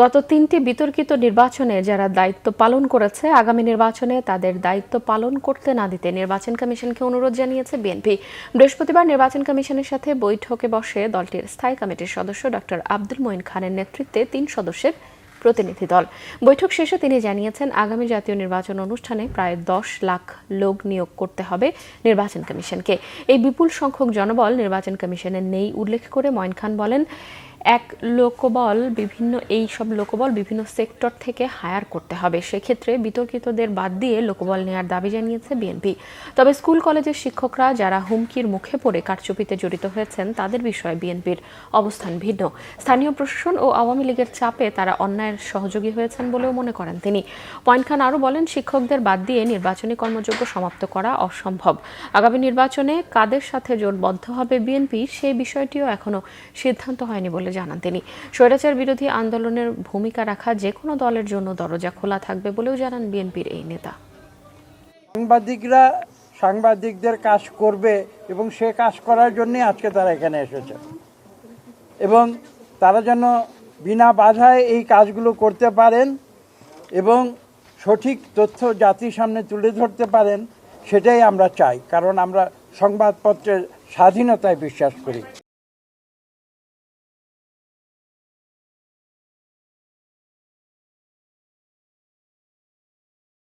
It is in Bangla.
গত তিনটি বিতর্কিত নির্বাচনে যারা দায়িত্ব পালন করেছে, আগামী নির্বাচনে তাদের দায়িত্ব পালন করতে না দিতে নির্বাচন কমিশনকে অনুরোধ জানিয়েছে বিএনপি। বৃহস্পতিবার নির্বাচন কমিশনের সাথে বৈঠকে বসে দলটির স্থায়ী কমিটির সদস্য ডক্টর আব্দুল মঈন খানের নেতৃত্বে তিন সদস্যের প্রতিনিধি দল। বৈঠক শেষে তিনি জানিয়েছেন, আগামী জাতীয় নির্বাচন অনুষ্ঠানে প্রায় দশ লাখ লোক নিয়োগ করতে হবে নির্বাচন কমিশনকে। এই বিপুল সংখ্যক জনবল নির্বাচন কমিশনের নেই উল্লেখ করে মঈন খান বলেন এক লোকবল বিভিন্ন, এই সব লোকবল বিভিন্ন সেক্টর থেকে হায়ার করতে হবে। সেক্ষেত্রে বিতর্কিতদের বাদ দিয়ে লোকবল নেয়ার দাবি জানিয়েছে বিএনপি। তবে স্কুল কলেজের শিক্ষকরা যারা হুমকির মুখে পড়ে কারচুপিতে জড়িত হয়েছেন, তাদের বিষয়ে বিএনপির অবস্থান ভিন্ন। স্থানীয় প্রশাসন ও আওয়ামী লীগের চাপে তারা অন্যায়ের সহযোগী হয়েছেন বলেও মনে করেন তিনি। পয়েন্ট খান আরও বলেন, শিক্ষকদের বাদ দিয়ে নির্বাচনী কর্মযোগ্য সমাপ্ত করা অসম্ভব। আগামী নির্বাচনে কাদের সাথে জোটবদ্ধ হবে বিএনপি সেই বিষয়টিও এখনও সিদ্ধান্ত হয়নি বলে জানান তিনি। স্বৈরাচার বিরোধী আন্দোলনের ভূমিকা রাখা যে কোনো দলের জন্য দরজা খোলা থাকবে বলেও জানান বিএনপির এই নেতা। সাংবাদিকরা, সাংবাদিকদের কাজ করবে এবং সে কাজ করার জন্যে আজকে তারা এখানে এসেছে। এবং তারা যেন বিনা বাধায় এই কাজগুলো করতে পারেন এবং সঠিক তথ্য জাতির সামনে তুলে ধরতে পারেন, সেটাই আমরা চাই। কারণ আমরা সংবাদপত্রের স্বাধীনতায় বিশ্বাস করি।